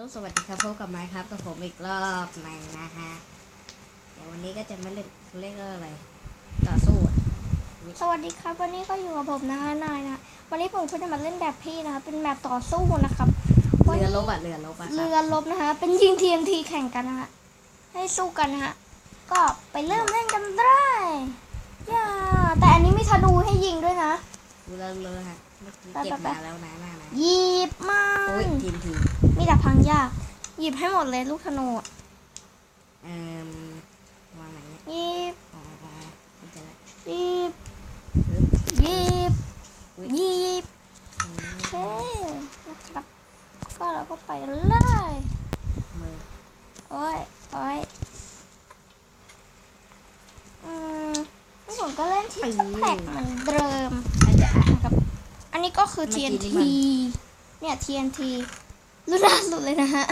ลูกสวัสดีครับพบกับไม้ครับกับผมอีกรอบหนึงนะฮะเดี๋ยววันนี้ก็จะมาเล่นเล่นอะไรต่อสู้อะสวัสดีครับ วันนี้ก็อยู่กับผมนะคะนายนะวันนี้ผมก็จะมาเล่นแบบพี่นะคะเป็นแบบต่อสู้นะครับวันเรือนี้ลบอะเรือลบอะครัเรืบอลบนะคะเป็นยิงทีมทีแข่งกันนะคะให้สู้กันนะคะก็ไปเริ่มเล่นกันได้ย่าแต่อันนี้มีธนูให้ยิงด้วยนะ เรือเรือฮะเมื่อกี้ไปเก็บไปมาแล้วนะหน้านะหยิบมาโอ้ยทีมทีมมีแต่พังยาก หยิบให้หมดเลยลูกธนูอะเอ่มวางไหนเนี่ยหยิบอ๋ออ๋อเข้าใจละหยิบปึ๊บหยิบอุ๊ยหยิบอืโอเคมนะครับก็เราก็ไปเลยมือโอ้ยโอ้ยอืมนี่ผมก็เล่นที่แพ็กเหมือนเดิมอาจจะอะนะครับ อันนี้ก็คือเมื่อกี้ TNT นี่เนี่ย TNT รุ่นล่าสุดเลยนะฮะ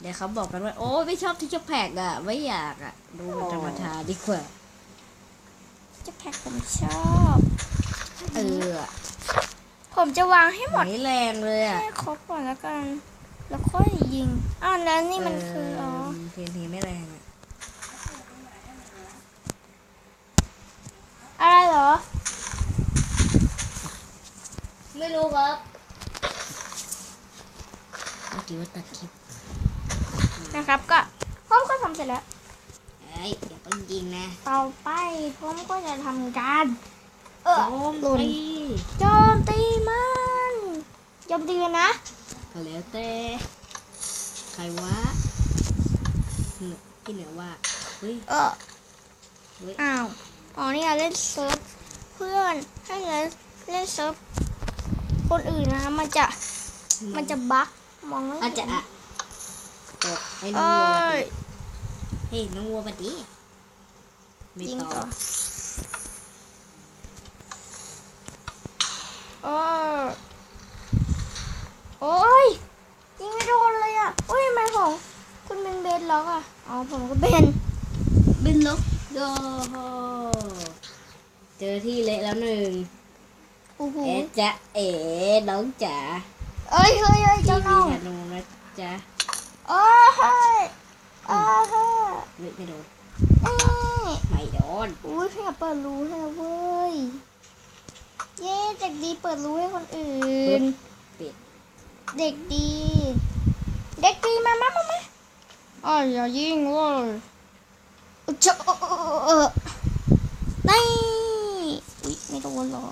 เดี๋ยวเขาบอกกันว่า โอ้ยไม่ชอบที่จะแพกอะไม่อยากอะดูมันธรรมดาดีกว่า จะแพ็กผมชอบ เออ ผมจะวางให้หมดไหนแรงเลยอะให้ครบก่อนแล้วกัน แล้วค่อยยิงอ้าวแล้วนี่มันคืออ๋อเทียนทีไม่แรงอะ อะไรเหรอ ไม่รู้ครับเมื่อกี้ว่าตัดคลิปนะครับก็ผมก็ทำเสร็จแล้วเอ้ยเดี๋ยวต้องยิงนะต่อไปผมก็จะทำการ เออโจมหล่นตีโจมตีมันโจมตีมันนะก็แล้วแต่ใครวะเหนือพี่เหนือว่าเฮ้ยเออเฮ้ยอ้าว อ๋อนี่เราเล่นเซิร์ฟเพื่อนให้เล่นเล่นเซิร์ฟคนอื่นนะมันจะมันจะบั๊กมองไม่อาจเห็จะนอะตกให้น้เอ้องวัวยมาดิเฮ้ยน้องวัวมาดิไม่ยิงต่ต่ออโอ้ยโอ้ยยิงไม่โดนเลยอะโอ้ยทำไมของคุณเป็นเบนล็อกอะอ๋อผมก็เป็นบินลกโด เจอที่เละแล้วหนึ่งโอ้โหเอ๊ะจ๊ะเอ๋น้องจ๋าเอ้ยเฮ้ยเฮ้ยพี่เจ้ามีน้องธนูนะจ๊ะโอ้ยเฮ้ยโอ้ยเฮ้ยเฮ้ยไม่โดนนี่ไม่โดนอุ้ยเพี่งเปิดรูให้แล้วเว้ย เย้เด็กดีเปิดรูให้คนอื่น ปิดเด็กดี เด็กดีมามามามาอ๋ออย่ายิงเว้ยอุ๊ยเจ้าเออนี่อุ๊ยไม่ โดนเหรอ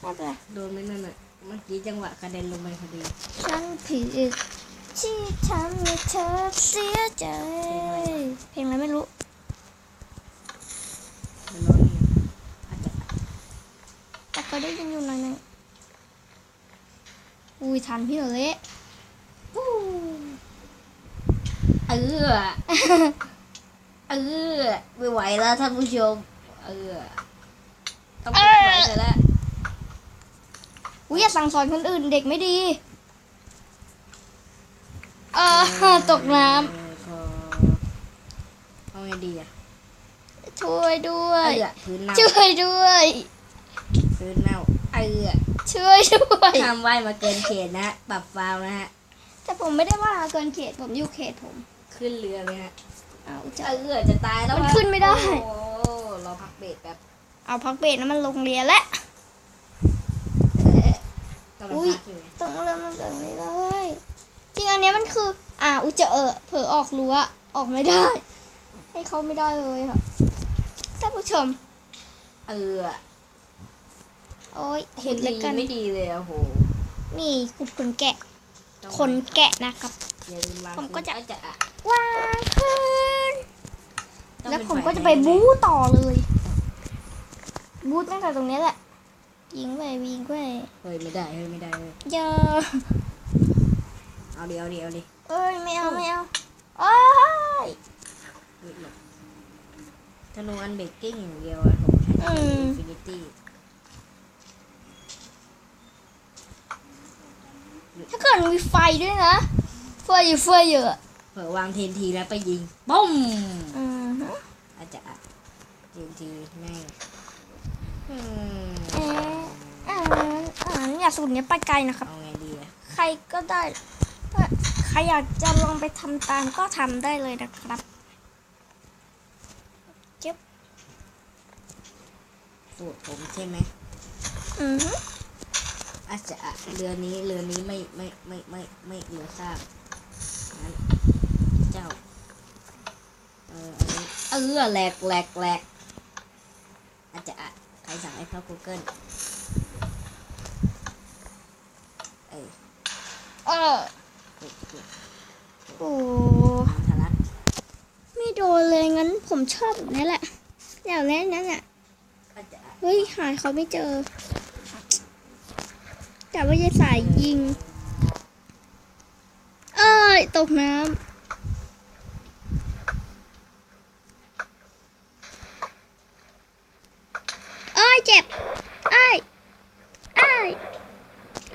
ไม่เป็นไรโดนไหมนั่นน่ะเมื่อกี้จังหวะกระเด็นลงไปพอดีฉันผิดที่ทำให้เธอเสียใจ เพลงอะไรไม่รู้มันร้องเนี่ยอาจจะแต่ก็ได้ยินอยู่หน่อยหนึงอุ้ยทันพี่เหรอเละปู้เออ เออไม่ไหวแล้วท่านผู้ชม เออ ต้องปิดไว้ซะแล้วอุ้ยอย่าสั่งสอนคนอื่นเด็กไม่ดี เออตกน้เออพอเอาไงดีอะำช่วยด้วเอยอพื้นเน่าช่วยด้วย พื้นเน่าเออช่วยด้วยห้ามว่ายมาเกินเขตนะปรับฟาวล์นะฮะแต่ผมไม่ได้ว่าเกินเขตผมอยู่เขตผม ขึ้นเรือเลยฮะเอาจะเออจะตายแล้วมันวะขึ้นไม่ได้โอ้รอพักเบรกแบบ เอาพักเบรกแล้วมันลงเรียนแล้วกำลังอุ๊ยพักอยู่ไงต้องเริ่มตั้งแต่นี้เลยจริงอันเนี้ยมันคือ อ่าอุยจะเออเผลอออกรั้วออกไม่ได้ ให้เขาไม่ได้เลยค่ะท่านผู้ชม เออโอ้ยเห็นแล้ดีวกันไม่ดีเลยอะโหนี่คือขนแกะต้องขนแกะนะครับอย่าลืมวางผมก็จะจะอะวางคืนต้องแล้วเป็นผมฝ่ายก็จะไปบู๊ต่อเลย บู๊ตั้งแต่ตรงนี้แหละ ยิงไปยิงไปเฮ้ยไม่ได้เฮ้ยไม่ได้เฮ้ยเยอะเอาดิเอาดิเอาดิเอ้ยไม่เอาไม่เอาโอ้ยหยุดหลบธนูอันเบรกกิ้งอย่างเดียวอะผมใช้อืมอินฟินิตี้ถ้าเกิดมีไฟด้วยนะไฟอยู่ไฟเยอะเผื่อวางเทนทีแล้วไปยิงปุ้มอืมฮึอาจจะอะเทนทีแม่ง อืมเอ๊ะอ่าอ่าอย่าสูดเนี้ยไปไกลนะครับ เอาไงดีอะใครก็ได้ใครอยากจะลองไปทำตามก็ทำได้เลยนะครับเจ็บสูตรผมใช่ไหมอือฮึอาจจะอะเรือนี้เรือนี้ไม่ไม่ไม่ไม่ไม่เรือซากงั้นเจ้า เอออันนี้เออแหลกแหลกแหลกอาจจะอะ รสั่งให้เข้า Google เออเออถูกถูกโอ้ทางทะลักไม่โดนเลยงั้นผมชอบแบบนี้แหละ อย่างนี้นั่นอะอาจจะอะเฮ้ย หายเขาไม่เจอแต่ว่าจะสายยิง เอ้ย ตกน้ำ เอ้ยเจ็บเอ้ยเอ้ย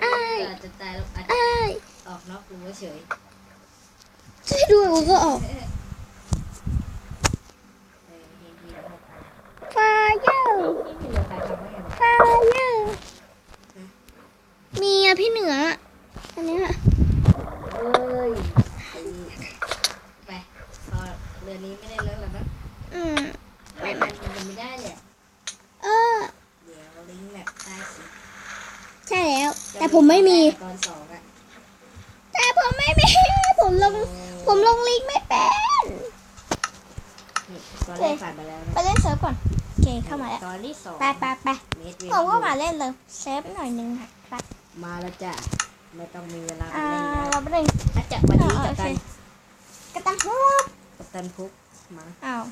เอ้ยอาจจะตายแล้วอาจจะเอ้ยออกนอกรั้วเฉยช่วยด้วยกูก็ออกเออเห็นเห็นเห็นไฟเยอร์ที่มีเรือใครทำให้กันไฟเยอร์มีอะพี่เหนืออันเนี้ยเอ้ยไปพอเรือนี้ไม่ได้เลิกแล้วนะอืมไม่มันมันไม่ได้เลยเออเดี๋ยว ลิงก์แบบใต้สิใช่แล้ว แต่ผมไม่มี ตอนสองอะแต่ผมไม่มี ผมลง ผมลงลิงก์ไม่เป็น นี่ตอนแรกผ่านไปแล้วไปนะเล่นเซิร์ฟก่อน โอเค เข้ามาแล้ว ตอนที่สองไปไปไปเมตรเวผมก็มาเล่นเลยเซฟหน่อยนึงค่ะครับมาแล้วจ้ะไม่ต้องมีเวลาไปอ่าเล่นแล้วเราไปเล่นอาจจะวันนี้อ่ากับโอเคตันกระตันฮุบกับตันพุกมา อ้าว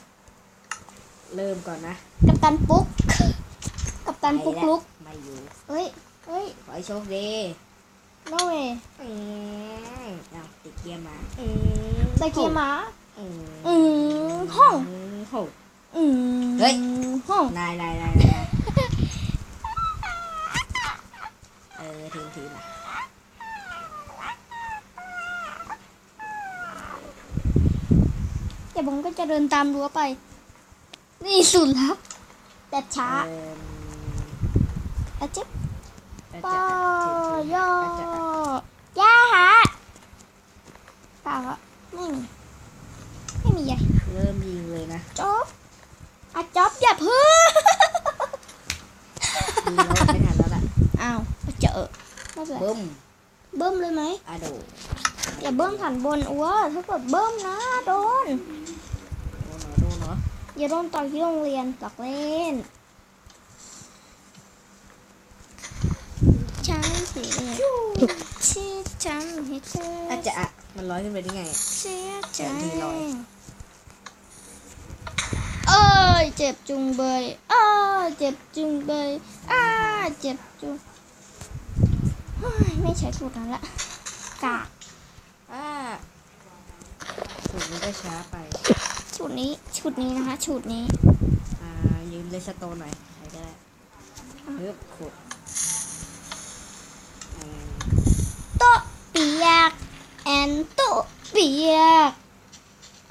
เริ่มก่อนนะ กัปตันปุ๊กกัป ตันปุ๊กไปแวลุก ไม่อยู่เฮ้ยเฮ้ยขอให้โชคดีโนเวอืมเอาติดเกียร์มาอืมตะเกียร์หมาอืมอืมห้องโอ้อืมเฮ้ยห้องนายนายนายนายเออทีมทีมอะเดี๋ยวผมก็จะเดินตามรั้วไป นี่สุดลับแต่ช้าเอิ่มอาจิ๊บอาจปอจะทีมทีมยออาจจะย่าฮะเปล่าอะไม่มีไม่มีใหญ่เริ่มยิงเลยนะจ๊อบอะจ๊อบอย่าเพิ่งยิงแล้วไม่ทันแล้วล่ะอ้าวเจอไม่เป็นไรบึ้มเบิ้มเลยไหมอะโดอย่าเบิ้มผ่านบนอ้วถ้าเกิดเบิ้มนะโดนโดนเหรอโดนเหรออย่าโดนต่อยที่โรงเรียนหลอกเล่น ฉันเสียที่ฉันให้เธออาจจะอะมันลอยขึ้นไปได้ไง เสียใจเดี๋ยวทีลอยเอ้ยเจ็บจุงเบยอ้ายเจ็บจุงเบยอ้าเจ็บจุงไม่ใช้สูตรนั้นละกากอ่าสูตรนี้ก็ช้าไปชุดนี้ชุดนี้นะคะชุดนี้ อ่ายืมเลสโตนหน่อยใครก็ได้เฮ้ยขุดอืม โต๊ะเปียกแอ นโต๊ะเปียก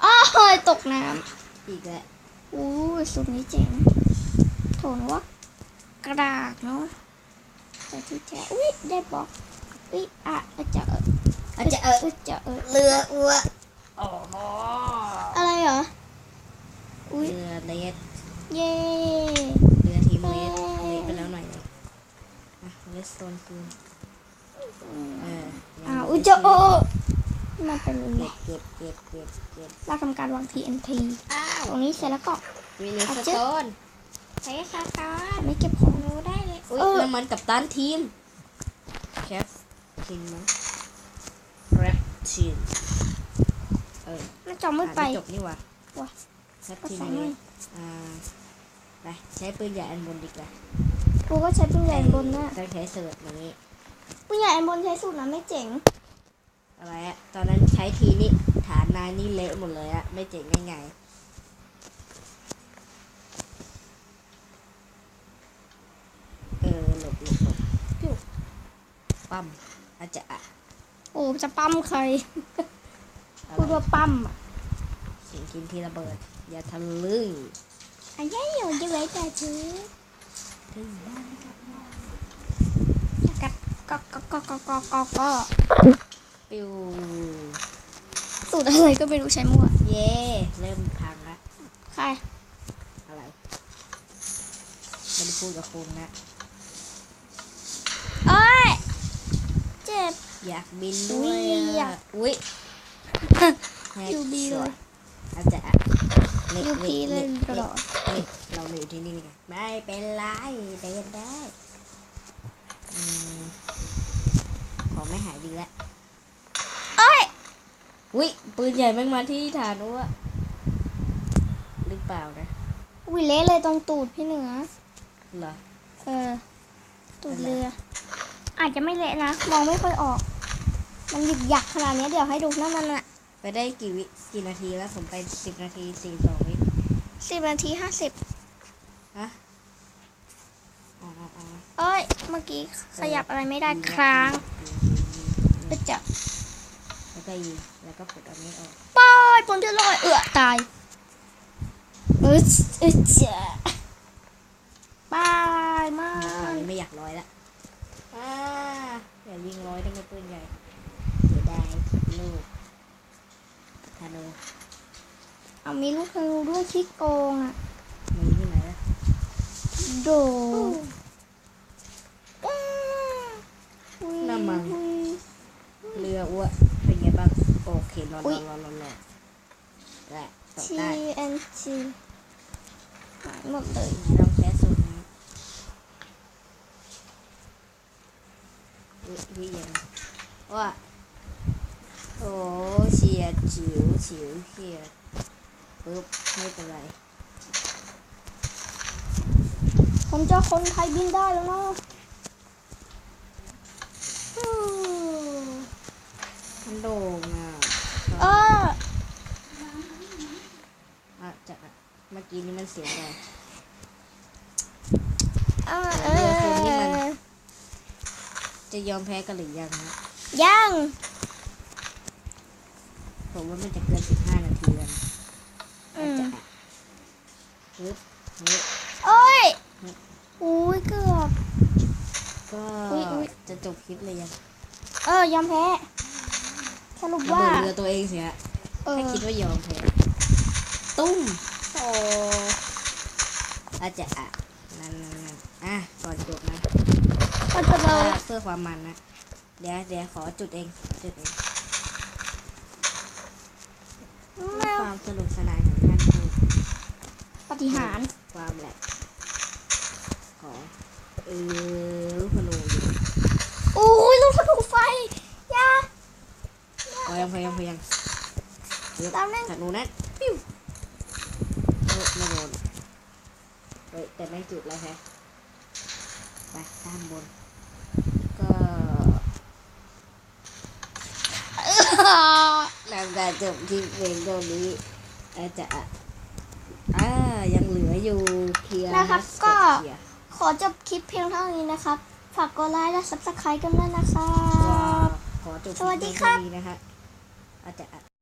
อ้ายตกน้อีกแล้วำอู้ยสูตรนี้เจ๋งโถนวะกระดาษเนาะแต่ที่แท้อุ้ยได้บอกอุ้ยอะจะเอออาจจะเออจะเออเรืออัวโอ้โหอะไรเหรออุ้ยเรือเลสเย่เรือทีมเลสเลสไปแล้วหน่อยหนึงอะเลสโตนคือเอออ้าวอุ้ยจะเออ มันเป็นยังไงเก็บเก็บเก็บเก็บเก็บเราทำการวาง TNT อ้าวตรงนี้เสร็จแล้วก็มีเลสเอาโตจึ๊บนใช้ค่ะก่อนไม่เก็บของดูได้เลยอุ้ยเออน้ำมันกับตันทีมแคปทีมมั้งแรปทีมเออน่าจะไม่ไปอ่านจบนี่หว่าว่ะแคปก็ทีมใส่เลหน่อยสอ่าไปใช้ปืนใหญ่อันบนดีกว่ากูก็ใช้ปืนใหญ่อันบนนะต้องใช้เสิร์ฟอย่างนี้ปืนใหญ่อันบนใช้สูตรนะไม่เจ๋ง อะไรอะตอนนั้นใช้ทีนี่ฐานนายนี่เละหมดเลยอะไม่เจ๋งง่ายๆเออหลบหลบหลบปิ้วปั๊มอาจจะอะโอ้จะปั้มใครอะไรพูดว่าปั้มอะเสียงกินที่ระเบิด อย่าทะลึ่งอันนี้อยู่จะไว้แต่ชื้อถึงบ้านกัดก็ก็ก็ก็ก็ก็ก็ ปิวสูตรอะไรก็ไม่รู้ใช้มั่ว เย่เริ่มพังละใครอะไรไม่ได้พูดกับคุณนะเอ้ย เจ็บ อยากบินด้วยอุ๊ยอยาอะก อุ้ยอยู่ดีเลยอาจจะนี่ยูพีนี่เลยนี่ตลอดนี่เรามาอยู่ที่นี่ไงไม่เป็นไรเดินได้อืมขอไม่หายดีแล้วเอ้ย อุ้ยปืนใหญ่แม่งมาที่ฐานอ้วหรือเปล่านะวิเละเลยตรงตูดพี่เหนือเหรอเออ ตูดเรือ อาจจะไม่เละนะ มองไม่ค่อยออก มันหยิกหยักขนาดนี้เดี๋ยวให้ดูน้ำมันอะไปได้กี่วิกี่นาทีแล้วผมไปสิบนาทีสี่สองวิสิบนาทีห้าสิบฮะอ๋ออ๋ออ๋อเอ้ย เมื่อกี้ขยับอะไรไม่ได้ค้างไปจับแล้ว ก็ยิงแล้วก็ปลดอันนี้ออกป้ายปนเทือลอยเอือตายเออเออเจ้าบายมาตอนกนี้ไม่อยากร้อยละอ่าอย่ายิงร้อยได้ไงปืนใหญ่เสียดายลูกธนูเอามีลูกธนูด้วยที่โกงอะมีที่ไหนละโดอุ๊ยเรืออ้วเป็นไงบ้างโอเค รออุ๊รอยรอรอรอได้ตกได้ TNT หายหมดเลยลองแค่สูตรนะอุ๊ยพี่ยังว่าโอ้เฉียดจิ๋วฉิวเฉียดปึ๊บไม่เป็นไรผมเจอคนไทยบินได้แล้วเนาะฮู้มันโด่งอะ เออ อะจะเมื่อกี้นี้มันเสียงอะไรเออเอเรือคนนี่มันอจะยอมแพ้กันหรือยังฮะยังผมว่ามันจะเกินสิบห้านาทีแล้วนะอือาจมจะปึ๊บปึ๊บโอ้ยอุ้ยเกือบก็จะจบคลิปเลยยัง เออยอมแพ้สรุปว่าเบิดเรือตัวเองเสิฮะเออถ้าคิดว่ายอมแพ้ตุ้ม อ้อาจจะอะนั่นนั่นนั่นอะก่อนจบนะก็จะเราเพื่อความมันนะเดี๋ยวเดี๋ยวขอจุดเองจุดเองแมวความสนุกสนานของท่านผู้ปฏิหารย์ความแหลกขอเออลูกพนูอยู่อุ้ยลูกธนูไฟอยาพอยังพอยังพอยังเดี๋ยวตามนั่นจากนู้นนั้นปิ้วเออไม่โดนเฮ้ย แต่ไม่จุดแล้วแฮะไปด้านบน ก็นำการจบที่เพลงตรงนี้อาจจะอ่ายังเหลืออยู่เคลียร์นะครับสเต็ปก็เคลียร์ขอจบคลิปเพียงเท่านี้นะครับ ฝากกดไลค์และ subscribe กันด้วยนะครัก็บขอจบสวัสดีเพียงครับเท่านี้นะฮะอาจจะ